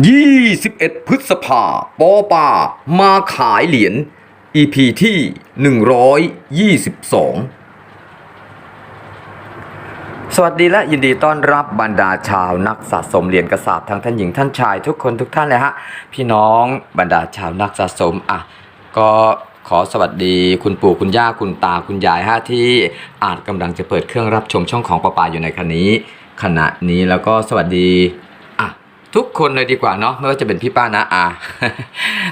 21 พฤษภาปอปามาขายเหรียญ EP ที่ 122 สวัสดีและยินดีต้อนรับบรรดาชาวนักสะสมเหรียญกระสาบทั้งท่านหญิงท่านชายทุกคนทุกท่านเลยฮะ พี่น้องบรรดาชาวนักสะสมอะก็ขอสวัสดีคุณปู่คุณย่าคุณตาคุณยายฮะที่อาจกำลังจะเปิดเครื่องรับชมช่องของปอปาอยู่ในขณะนี้ ขณะนี้แล้วก็สวัสดี ทุกคนเลยดีกว่าเนาะไม่ว่าจะเป็นพี่ป้านะอา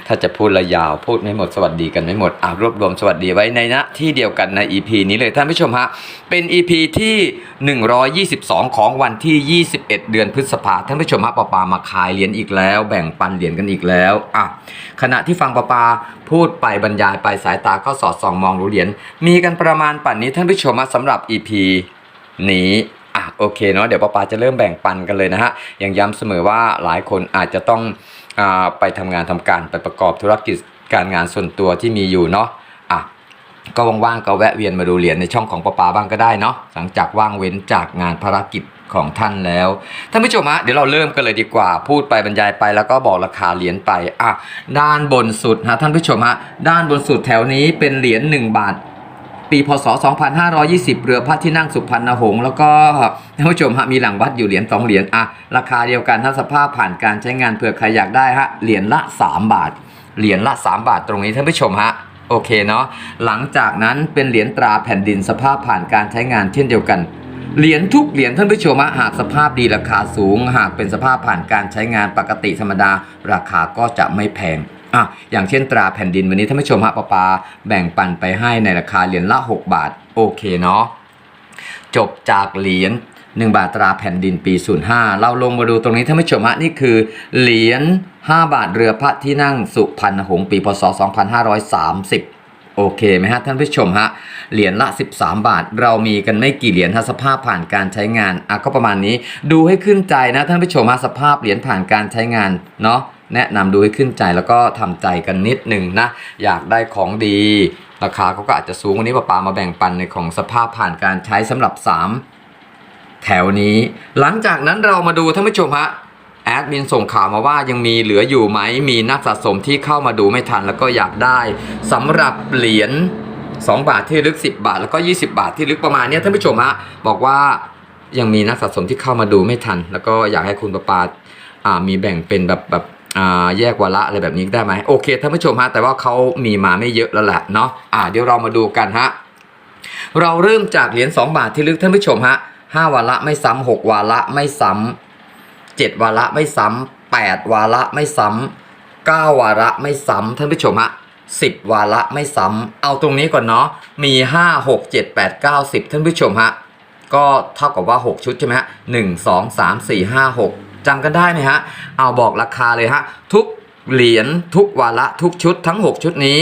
ถ้าจะพูดระยาวพูดไม่หมดสวัสดีกันไม่หมดอ่ารวบรวมสวัสดีไว้ในนะที่เดียวกันใน EP นี้เลยท่านผู้ชมฮะเป็น EP ที่ 122 ของวันที่ 21 เดือนพฤษภาท่านผู้ชมฮะปอปามาขายเหรียญอีกแล้ว แบ่งปันเหรียญกันอีกแล้วอะขณะที่ฟังปอปาพูดไปบรรยายไปสายตาก็สอดส่องมองดูเหรียญมีกันประมาณป่านนี้ท่านผู้ชมฮะสำหรับ EP นี้ อะโอเคเนาะเดี๋ยวป้าปาจะเริ่มแบ่งปันกันเลยนะฮะยังย้ำเสมอว่าหลายคนอาจจะต้องอไปทำงานทำการไปประกอบธุรกิจการงานส่วนตัวที่มีอยู่เนาะอะก็ว่างๆก็แวะเวียนมาดูเหรียญในช่องของป้าปาบ้างก็ได้เนาะหลังจากว่างเว้นจากงานภารกิจของท่านแล้วท่านผู้ชมฮะเดี๋ยวเราเริ่มกันเลยดีกว่า พูดไปบรรยายไปแล้วก็บอกราคาเหรียญไปอะด้านบนสุดฮะท่านผู้ชมฮะด้านบนสุดแถวนี้เป็นเหรียญ1บาท ปีพศ 2520 เรือพระที่นั่งสุพรรณหงษ์แล้วก็ท่านผู้ชมฮะมีหลังวัดอยู่เหรียญ2เหรียญอะราคาเดียวกันถ้าสภาพผ่านการใช้งานเผื่อใครอยากได้ฮะเหรียญละ 3 บาท เหรียญละ 3 บาทตรงนี้ท่านผู้ชมฮะโอเคเนาะหลังจากนั้นเป็นเหรียญตราแผ่นดินสภาพผ่านการใช้งานเช่นเดียวกันเหรียญทุกเหรียญท่านผู้ชมฮะหากสภาพดีราคาสูง หากเป็นสภาพผ่านการใช้งานปกติธรรมดา ราคาก็จะไม่แพง อะอย่างเช่นตราแผ่นดินวันนี้ท่านผู้ชมฮะปาปาแบ่งปันไปให้ในราคาเหรียญละ 6 บาท โอเคเนาะจบจากเหรียญ1 บาทตราแผ่นดินปี 05 เราลงมาดูตรงนี้ท่านผู้ชมฮะนี่คือเหรียญ5บาทเรือพระที่นั่งสุพรรณหงษ์ปีพศ 2530โอเคไหมฮะท่านผู้ชมฮะเหรียญละ 13 บาท เรามีกันไม่กี่เหรียญฮะสภาพผ่านการใช้งานอะก็ประมาณนี้ ดูให้ขึ้นใจนะท่านผู้ชมฮะสภาพเหรียญผ่านการใช้งานเนาะ แนะนำดูให้ขึ้นใจแล้วก็ทำใจกันนิดหนึ่งนะ อยากได้ของดีราคาเขาก็อาจจะสูงวันนี้ป้าปามาแบ่งปันในของสภาพผ่านการใช้สำหรับ 3 แถวนี้ หลังจากนั้นเรามาดูท่านผู้ชมฮะแอดมินส่งข่าวมาว่ายังมีเหลืออยู่ไหมมีนักสะสมที่เข้ามาดูไม่ทัน แล้วก็อยากได้สำหรับเหรียญ2 บาทที่ลึก 10 บาท แล้วก็ 20 บาทที่ลึกประมาณนี้ท่านผู้ชมฮะบอกว่ายังมีนักสะสมที่เข้ามาดูไม่ทัน แล้วก็อยากให้คุณประปาามีแบ่งเป็นแบบแบบ แยกวาระอะไรแบบนี้ได้ไหมโอเคท่านผู้ชมฮะแต่ว่าเขามีมาไม่เยอะแล้วแหละเนาะอ่าเดี๋ยวเรามาดูกันฮะเราเริ่มจากเหรียญ2 บาทที่ลึกท่านผู้ชมฮะ5วาระไม่ซ้ำ6วาระไม่ซ้ำ7วาระไม่ซ้ำ8วาระไม่ซ้ำ9วาระไม่ซ้ำท่านผู้ชมฮะ10 วาระไม่ซ้ำเอาตรงนี้ก่อนเนาะมี 5 6 7 8 9 10 ท่านผู้ชมฮะก็เท่ากับว่า 6 ชุดใช่ไหมฮะ1 2 3 4 5 6 จำกันได้ไหมฮะ เอาบอกราคาเลยฮะ ทุกเหรียญทุกวาระทุกชุดทั้ง 6 ชุดนี้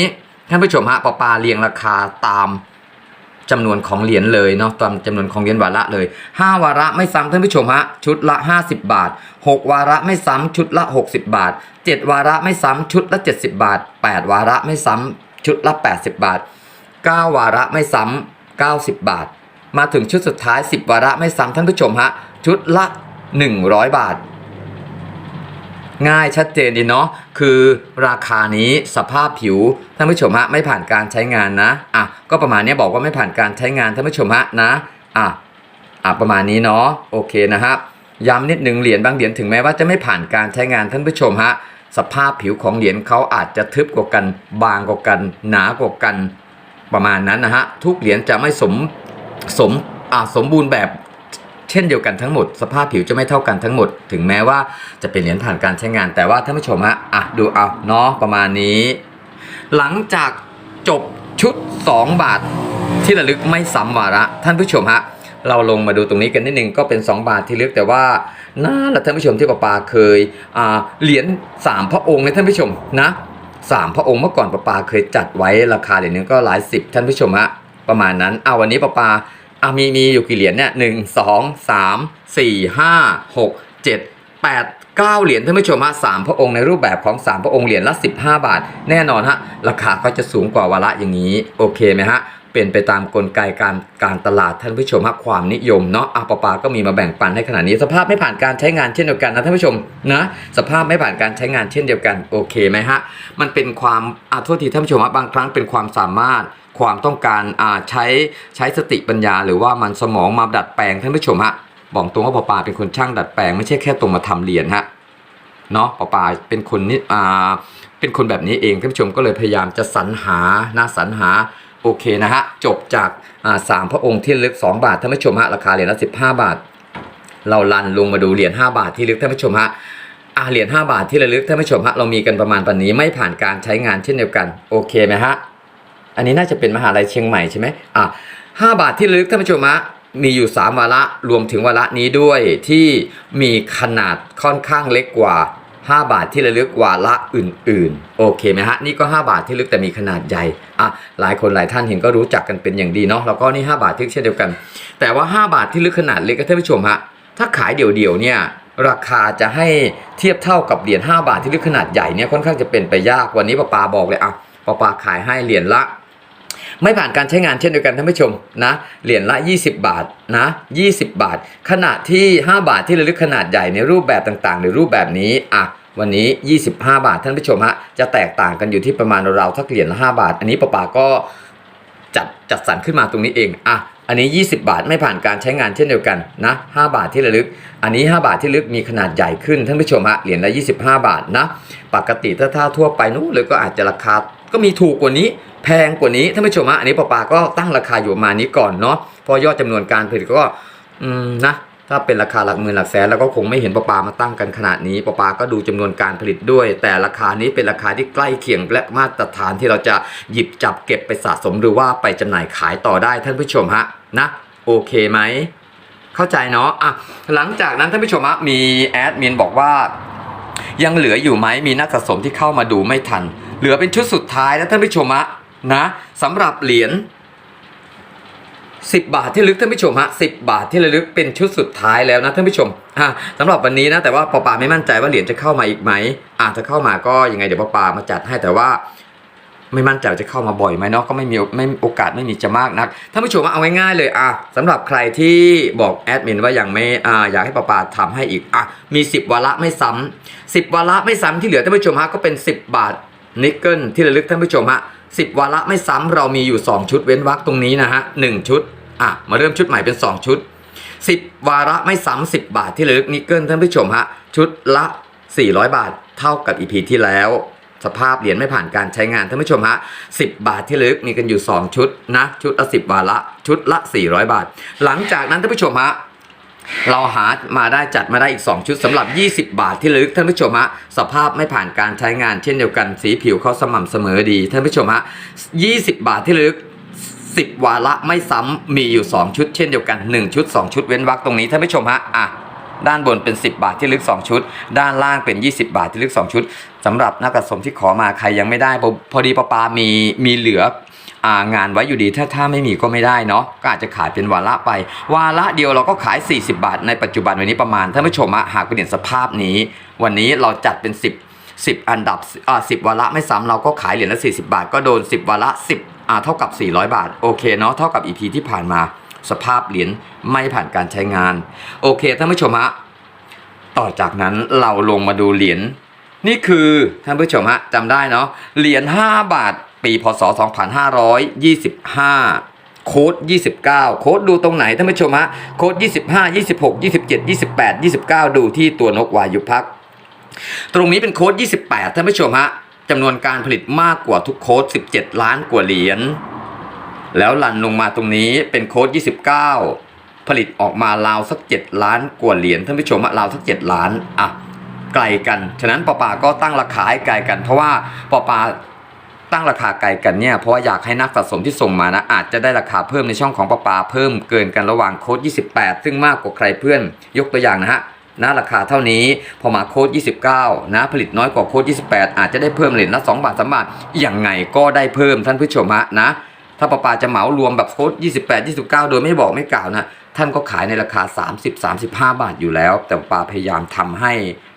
ท่านผู้ชมฮะปอปาเรียงราคาตามจำนวนของเหรียญเลยเนาะตามจำนวนของเหรียญวาระเลย 5 วาระไม่ซ้ำท่านผู้ชมฮะชุดละ 50 บาท 6 วาระไม่ซ้ำชุดละ 60 บาท 7 วาระไม่ซ้ำชุดละ 70 บาท 8 วาระไม่ซ้ำชุดละ 80 บาท 9 วาระไม่ซ้ำ90 บาท มาถึงชุดสุดท้าย 10 วาระไม่ซ้ำท่านผู้ชมฮะชุดละ 100 บาท ง่ายชัดเจนดีเนาะคือราคานี้สภาพผิวท่านผู้ชมฮะไม่ผ่านการใช้งานนะอะก็ประมาณนี้บอกว่าไม่ผ่านการใช้งานท่านผู้ชมฮะนะอะอะประมาณนี้เนาะโอเคนะครับย้ำนิดหนึ่งเหรียญบางเหรียญถึงแม้ว่าจะไม่ผ่านการใช้งานท่านผู้ชมฮะสภาพผิวของเหรียญเขาอาจจะทึบกว่ากัน บางกว่ากัน หนากว่ากันประมาณนั้นนะฮะทุกเหรียญจะไม่สมสมอ่าสมบูรณ์แบบ เช่นเดียวกันทั้งหมด สภาพผิวจะไม่เท่ากันทั้งหมด ถึงแม้ว่าจะเป็นเหรียญผ่านการใช้งาน แต่ว่าท่านผู้ชมฮะอะดูเอาเนาะประมาณนี้ หลังจากจบชุด 2 บาท ที่ระลึกไม่ซ้ำวาระท่านผู้ชมฮะเราลงมาดูตรงนี้กันนิดนึงก็เป็น 2 บาทที่ลึกแต่ว่าน่าละท่านผู้ชมที่ปาปาเคยเหรียญ3พระองค์นะท่านผู้ชมนะสามพระองค์เมื่อก่อนปาปาเคยจัดไว้ราคาเหรียญนึงก็หลายสิบท่านผู้ชมฮะประมาณนั้นเอาวันนี้ปาปา อะมีมีอยู่กี่เหรียญเนี่ยหนึ่งสองสามสี่ห้าหกเจ็ดแปดเก้าเหรียญท่านผู้ชมฮะสามพระองค์ในรูปแบบของสามพระองค์เหรียญละสิบห้าบาท แน่นอนฮะราคาก็จะสูงกว่าวาระอย่างนี้ โอเคไหมฮะเป็นไปตามกลไกการการตลาดท่านผู้ชมฮะความนิยมเนาะอะปอปาก็มีมาแบ่งปันให้ขนาดนี้ สภาพไม่ผ่านการใช้งานเช่นเดียวกันนะท่านผู้ชมนะสภาพไม่ผ่านการใช้งานเช่นเดียวกันโอเคไหมฮะมันเป็นความอะโทษทีท่านผู้ชมฮะบางครั้งเป็นความสามารถ ความต้องการอ่าใช้ใช้สติปัญญา หรือว่ามันสมองมาดัดแปลงท่านผู้ชมฮะบอกตรงว่าปอปาเป็นคนช่างดัดแปลงไม่ใช่แค่ตรงมาทำเหรียญฮะเนาะปอปาเป็นคนนี่อ่าเป็นคนแบบนี้เองท่านผู้ชมก็เลยพยายามจะสรรหานะสรรหาโอเคนะฮะจบจากอ่าสามพระองค์ที่ลึก 2 บาทท่านผู้ชมฮะราคาเหรียญละ15บาท เราลันลงมาดูเหรียญ5บาทที่ลึกท่านผู้ชมฮะอ่าเหรียญ5บาทที่ระลึกท่านผู้ชมฮะเรามีกันประมาณปันนี้ไม่ผ่านการใช้งานเช่นเดียวกันโอเคไหมฮะ อันนี้น่าจะเป็นมหาลัยเชียงใหม่ใช่ไหมอ่าห้าบาทที่ลึกท่านผู้ชมฮะมีอยู่ 3 วาระรวมถึงวาระนี้ด้วยที่มีขนาดค่อนข้างเล็กกว่า 5 บาทที่ระลึกวาระอื่น ๆ โอเคไหมฮะ นี่ก็ 5 บาทที่ลึกแต่มีขนาดใหญ่อะหลายคนหลายท่านเห็นก็รู้จักกันเป็นอย่างดีเนาะแล้วก็นี่ 5 บาทที่เช่นเดียวกัน แต่ว่า 5 บาทที่ลึกขนาดเล็กท่านผู้ชมฮะถ้าขายเดี่ยวๆเนี่ยราคาจะให้เทียบเท่ากับเหรียญ5บาทที่ลึกขนาดใหญ่เนี่ยค่อนข้างจะเป็นไปยากวันนี้ป้าปาบอกเลยอะป้าปาขายให้เหรียญละ ไม่ผ่านการใช้งานเช่นเดียวกันท่านผู้ชมนะเหรียญละ 20 บาทนะ20 บาทขณะที่ 5 บาทที่ระลึกขนาดใหญ่ในรูปแบบต่างๆ หรือรูปแบบนี้อะวันนี้ 25 บาทท่านผู้ชมฮะจะแตกต่างกันอยู่ที่ประมาณราวๆทักเหรียญละ5บาท อันนี้ป้าปาก็จัดจัดสรรขึ้นมาตรงนี้เองอะอันนี้ 20 บาทไม่ผ่านการใช้งานเช่นเดียวกันนะ5บาทที่ระลึก อันนี้ 5 บาทที่ระลึกมีขนาดใหญ่ขึ้นท่านผู้ชมฮะเหรียญละ 25 บาทนะ ปกติถ้าถ้าทั่วไปนู้นเลยก็อาจจะราคา ก็มีถูกกว่านี้ แพงกว่านี้ท่านผู้ชมฮะอันนี้ปปาก็ตั้งราคาอยู่ประมาณนี้ก่อนเนาะพอยอดจำนวนการผลิตก็อืมนะถ้าเป็นราคาหลักหมื่นหลักแสนแล้วก็คงไม่เห็นปปามาตั้งกันขนาดนี้ปปาก็ดูจำนวนการผลิตด้วย แต่ราคานี้เป็นราคาที่ใกล้เคียงและมาตรฐานที่เราจะหยิบจับเก็บไปสะสมหรือว่าไปจำหน่ายขายต่อได้ท่านผู้ชมฮะนะโอเคไหมเข้าใจเนาะอะหลังจากนั้นท่านผู้ชมฮะมีแอดมินบอกว่ายังเหลืออยู่ไหมมีนักสะสมที่เข้ามาดูไม่ทัน เหลือเป็นชุดสุดท้ายแล้วท่านผู้ชมฮะนะสำหรับเหรียญ10 บาทที่ลึกท่านผู้ชมฮะ10บาทที่ระลึกเป็นชุดสุดท้ายแล้วนะท่านผู้ชมอะสำหรับวันนี้นะแต่ว่าปอปาไม่มั่นใจว่าเหรียญจะเข้ามาอีกไหมอะถ้าเข้ามาก็ยังไงเดี๋ยวปอปามาจัดให้แต่ว่าไม่มั่นใจจะเข้ามาบ่อยไหมเนาะก็ไม่มีไม่โอกาสไม่มีจะมากนักท่านผู้ชมเอาง่ายๆเลยอะสำหรับใครที่บอกแอดมินว่ายังไม่อ่าอยากให้ปาปาทำให้อีกอะมี 10วาระไม่ซ้ำ10วาระไม่ซ้ำที่เหลือท่านผู้ชมฮะก็เป็น 10 บาท นิกเกิลที่ระลึกท่านผู้ชมฮะ10วาระไม่ซ้ำเรามีอยู่ 2 ชุดเว้นวรรคตรงนี้นะฮะ1ชุดอะมาเริ่มชุดใหม่เป็น 2 ชุด 10 วาระไม่ซ้ำ10บาทที่ระลึกนิกเกิลท่านผู้ชมฮะชุดละ 400 บาทเท่ากับอีพีที่แล้ว สภาพเหรียญไม่ผ่านการใช้งานท่านผู้ชมฮะ10 บาทที่ระลึกมีกันอยู่ 2 ชุดนะชุดละ10 วาระชุดละ 400 บาท หลังจากนั้นท่านผู้ชมฮะ เราหามาได้จัดมาได้อีก 2 ชุดสำหรับ 20 บาทที่ลึกท่านผู้ชมฮะสภาพไม่ผ่านการใช้งานเช่นเดียวกันสีผิวเขาสม่ำเสมอดีท่านผู้ชมฮะ20 บาทที่ลึก10 วาระไม่ซ้ำมีอยู่ 2 ชุดเช่นเดียวกัน 1 ชุด 2 ชุดเว้นวรรคตรงนี้ท่านผู้ชมฮะอะด้านบนเป็น 10 บาทที่ลึก 2 ชุด ด้านล่างเป็น 20 บาทที่ลึก 2 ชุดสำหรับนักสะสมที่ขอมาใครยังไม่ได้ พอดีปาปามีมีเหลือางานไว้อยู่ดีถ้าถ้าไม่มีก็ไม่ได้เนาะก็อาจจะขายเป็นวาระไป วาระเดียวเราก็ขาย 40 บาท ในปัจจุบันวันนี้ประมาณท่านผู้ชมอะหากเป็นเห็นสภาพนี้ วันนี้เราจัดเป็น 10 10 อันดับอ่า10วาระไม่ซ้ำเราก็ขายเหรียญละ40 บาท ก็โดน 10 วาระ 10อ่าเท่ากับ 400 บาท โอเคเนาะเท่ากับ EP ที่ผ่านมาสภาพเหรียญไม่ผ่านการใช้งาน โอเคท่านผู้ชมฮะต่อจากนั้นเราลงมาดูเหรียญนี่คือท่านผู้ชมฮะจำได้เนาะเหรียญ5บาท ปีพศ 2525โค้ด29 โค้ดดูตรงไหนท่านผู้ชมฮะ โค้ด25 26 27 28 29 ดูที่ตัวนกวายุพัก ตรงนี้เป็นโค้ด28 ท่านผู้ชมฮะจำนวนการผลิตมากกว่าทุกโค้ด17 ล้านกว่าเหรียญ แล้วลันลงมาตรงนี้เป็นโค้ด29 ผลิตออกมาราวสัก 7 ล้านกว่าเหรียญท่านผู้ชมอะราวสัก 7 ล้าน อะ ไกลกัน ฉะนั้นปอปาก็ตั้งราคาให้ไกลกัน เพราะว่าปอปา ตั้งราคาไกลกันเนี่ยเพราะว่าอยากให้นักสะสมที่ส่งมานะอาจจะได้ราคาเพิ่มในช่องของปอปาเพิ่มเกินกันระหว่างโค้ด28 ซึ่งมากกว่าใครเพื่อนยกตัวอย่างนะฮะนะราคาเท่านี้พอมาโค้ด29 นะผลิตน้อยกว่าโค้ด28 อาจจะได้เพิ่มเหรียญละ2บาท3บาทอย่างไงก็ได้เพิ่มท่านผู้ชมฮะนะถ้าปาปาจะเหมารวมแบบโค้ด28 29 โดยไม่บอกไม่กล่าวนะท่านก็ขายในราคา 30 35 บาทอยู่แล้ว แต่ปาพยายามทำให้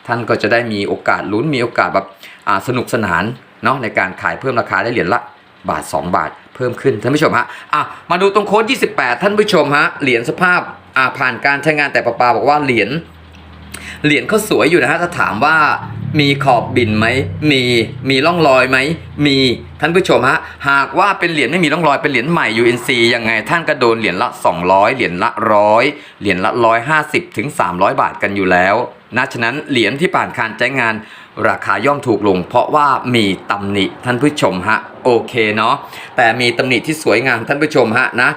ท่านก็จะได้มีโอกาสลุ้นมีโอกาสแบบสนุกสนาน เนาะในการขายเพิ่มราคาได้เหรียญละบาท 2 บาทเพิ่มขึ้นท่านผู้ชมฮะอะมาดูตรงโค้ด 28 ท่านผู้ชมฮะเหรียญสภาพอ่าผ่านการใช้งานแต่ประปาบอกว่าเหรียญเหรียญเขาสวยอยู่นะฮะถ้าถามว่ามีขอบบินไหม มี มีร่องรอยไหม มี ท่านผู้ชมฮะ หากว่าเป็นเหรียญไม่มีร่องรอย เป็นเหรียญใหม่ UNC ยังไง ท่านก็โดนเหรียญละ 200 เหรียญละร้อยเหรียญละ 150 ถึง 300 บาทกันอยู่แล้วนะฉะนั้นเหรียญที่ผ่านการใช้งาน ราคาย่อมถูกลง เพราะว่ามีตำหนิท่านผู้ชมฮะโอเคเนาะแต่มีตำหนิที่สวยงามท่านผู้ชมฮะนะ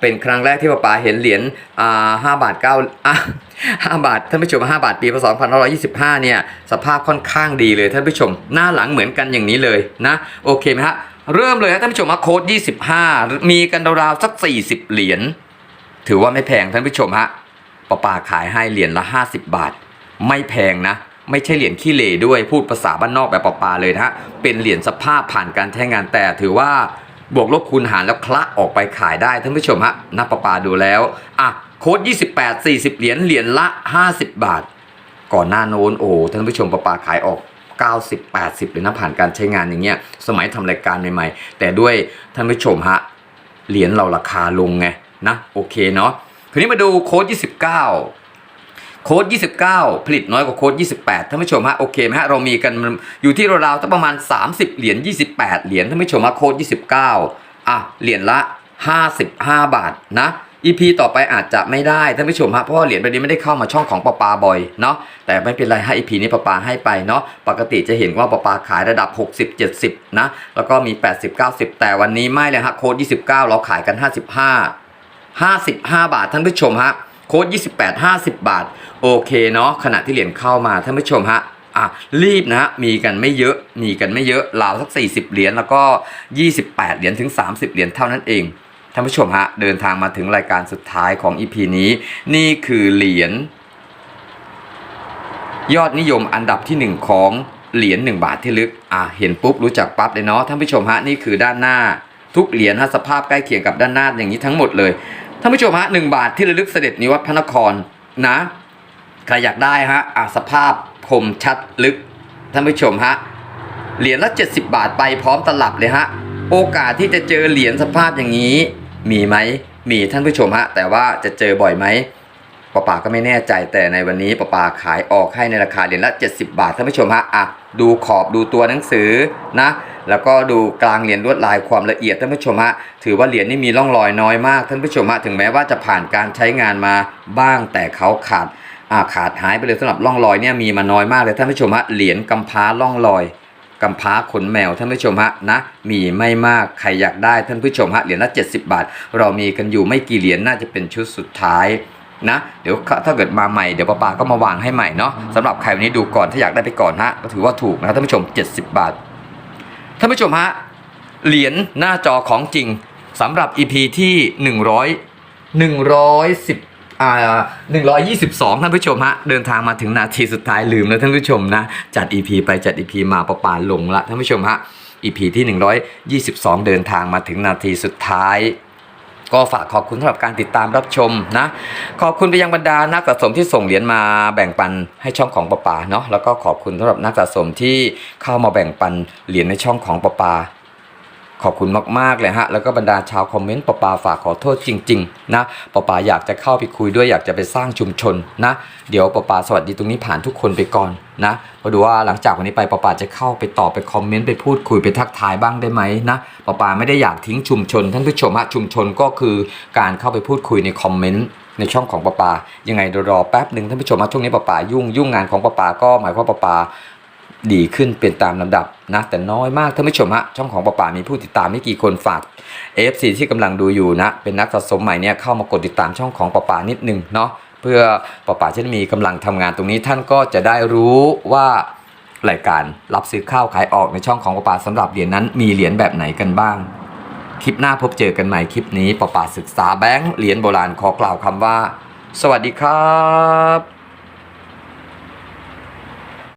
เป็นครั้งแรกที่ป้าป๋าเห็นเหรียญอ่าห้าบาทเก้าอะห้าบาทท่านผู้ชมห้าบาทปีพศ2525 เนี่ยสภาพค่อนข้างดีเลยท่านผู้ชม หน้าหลังเหมือนกันอย่างนี้เลยนะโอเคไหมฮะเริ่มเลยฮะท่านผู้ชมมาโค้ด 25 มีกันราวๆสัก 40 เหรียญถือว่าไม่แพงท่านผู้ชมฮะป้าป๋าขายให้เหรียญละ 50 บาท ไม่แพงนะ ไม่ใช่เหรียญขี้เหร่ด้วยพูดภาษาบ้านนอกแบบป้าป๋าเลยนะฮะเป็นเหรียญสภาพผ่านการใช้งานแต่ถือว่าบวกลบคูณหารแล้วคละออกไปขายได้ท่านผู้ชมฮะนับประปาดูแล้วอะโค้ด28 40 เหรียญเหรียญละ 50 บาท ก่อนหน้าโน้นโอ้ท่านผู้ชมประปาขายออก 90 80เลยนะผ่านการใช้งานอย่างเงี้ยสมัยทำรายการใหม่ๆ แต่ด้วยท่านผู้ชมฮะเหรียญเราราคาลงไงนะโอเคเนาะทีนี้มาดูโค้ด29 โค้ด29 ผลิตน้อยกว่าโค้ด28ท่านผู้ชมฮะโอเคไหมฮะเรามีกันอยู่ที่ราวๆตั้งประมาณ 30 เหรียญ28 เหรียญท่านผู้ชมฮะโค้ด29อะเหรียญละ 55 บาทนะ EP ต่อไปอาจจะไม่ได้ท่านผู้ชมฮะเพราะว่าเหรียญแบบนี้ไม่ได้เข้ามาช่องของปาปาบ่อยเนาะแต่ไม่เป็นไรให้ EP นี้ปาปาให้ไปเนาะปกติจะเห็นว่าปาปาขายระดับ 60 70 นะ แล้วก็มี 80 90 แต่วันนี้ไม่เลยฮะโค้ด29 เราขายกัน 55 55 บาทท่านผู้ชมฮะ โค้ด28 50 บาท โอเคเนาะขณะที่เหรียญเข้ามาท่านผู้ชมฮะอะรีบนะฮะมีกันไม่เยอะมีกันไม่เยอะราวสัก 40 เหรียญแล้วก็ 28 เหรียญถึง 30 เหรียญเท่านั้นเองท่านผู้ชมฮะเดินทางมาถึงรายการสุดท้ายของ EP นี้ นี่คือเหรียญยอดนิยมอันดับที่ 1 ของเหรียญ1บาทที่ลึกอะเห็นปุ๊บรู้จักปั๊บเลยเนาะท่านผู้ชมฮะนี่คือด้านหน้าทุกเหรียญฮะสภาพใกล้เคียงกับด้านหน้าอย่างนี้ทั้งหมดเลย ท่านผู้ชมฮะหนึ่งบาทที่ระลึกเสด็จนิวัฒพระนครนะใครอยากได้ฮะอะสภาพคมชัดลึกท่านผู้ชมฮะเหรียญละ 70 บาทไปพร้อมตลับเลยฮะโอกาสที่จะเจอเหรียญสภาพอย่างนี้ มีไหมมีท่านผู้ชมฮะแต่ว่าจะเจอบ่อยไหมป้าป่าก็ไม่แน่ใจแต่ในวันนี้ป้าป่าขายออกให้ในราคาเหรียญละ 70 บาทท่านผู้ชมฮะอะดูขอบดูตัวหนังสือนะ แล้วก็ดูกลางเหรียญลวดลายความละเอียดท่านผู้ชมฮะถือว่าเหรียญนี่มีร่องรอยน้อยมากท่านผู้ชมฮะถึงแม้ว่าจะผ่านการใช้งานมาบ้างแต่เขาขาดาขาดหายไปเลยสำหรับร่องรอยเนี่ยมีมาน้อยมากเลยท่านผู้ชมฮะเหรียญกำพร้าร่องรอยกำพร้าขนแมวท่านผู้ชมฮะนะมีไม่มากใครอยากได้ท่านผู้ชมฮะเหรียญละ 70 บาท เรามีกันอยู่ไม่กี่เหรียญน่าจะเป็นชุดสุดท้ายนะเดี๋ยวถ้าเกิดมาใหม่เดี๋ยวป้าปาก็มาวางให้ใหม่เนาะสำหรับใครวันนี้ดูก่อนถ้าอยากได้ไปก่อนฮะก็ถือว่าถูกนะท่านผู้ชม 70 บาท ท่านผู้ชมฮะ เหรียญหน้าจอของจริงสำหรับ EP ที่ 100 110อ่า122 ท่านผู้ชมฮะ เดินทางมาถึงนาทีสุดท้ายลืมแล้วท่านผู้ชมนะ จัด EP ไปจัด EP มาประปาหลงละท่านผู้ชมฮะ EP ที่ 122 เดินทางมาถึงนาทีสุดท้าย ก็ฝากขอบคุณสำหรับการติดตามรับชมนะขอบคุณไปยังบรรดานักสะสมที่ส่งเหรียญมาแบ่งปันให้ช่องของปะปาเนาะแล้วก็ขอบคุณสำหรับนักสะสมที่เข้ามาแบ่งปันเหรียญในช่องของปะปา ขอบคุณมากๆเลยฮะแล้วก็บรรดาชาวคอมเมนต์ปปาฝากขอโทษจริงๆนะปปาอยากจะเข้าไปคุยด้วยอยากจะไปสร้างชุมชนนะ เดี๋ยวปปาสวัสดีตรงนี้ผ่านทุกคนไปก่อนนะมาดูว่าหลังจากวันนี้ไปปปาจะเข้าไปตอบไปคอมเมนต์ไปพูดคุยไปทักทายบ้างได้ไหมนะปปาไม่ได้อยากทิ้งชุมชน ท่านผู้ชมฮะชุมชนก็คือการเข้าไปพูดคุยในคอมเมนต์ในช่องของปะปายังไงรอแป๊บหนึ่งท่านผู้ชมว่าช่วงนี้ปะปายุ่งยุ่งงานของปะปาก็หมายความปะปา ดีขึ้นเป็นตามลำดับนะแต่น้อยมากท่านผู้ชมฮะช่องของปะป่ามีผู้ติดตามไม่กี่คนฝาก AFC ที่กำลังดูอยู่นะ เป็นนักสะสมใหม่เนี่ยเข้ามากดติดตามช่องของปะป่านิดนึงเนาะเพื่อปะป่าจะได้มีกำลังทำงานตรงนี้ท่านก็จะได้รู้ว่ารายการรับซื้อข้าวขายออกในช่องของปะป่าสำหรับเหรียญนั้นมีเหรียญแบบไหนกันบ้างคลิปหน้าพบเจอกันใหม่คลิปนี้ปะป่าศึกษาแบงค์เหรียญโบราณขอกล่าวคำว่า สวัสดีครับ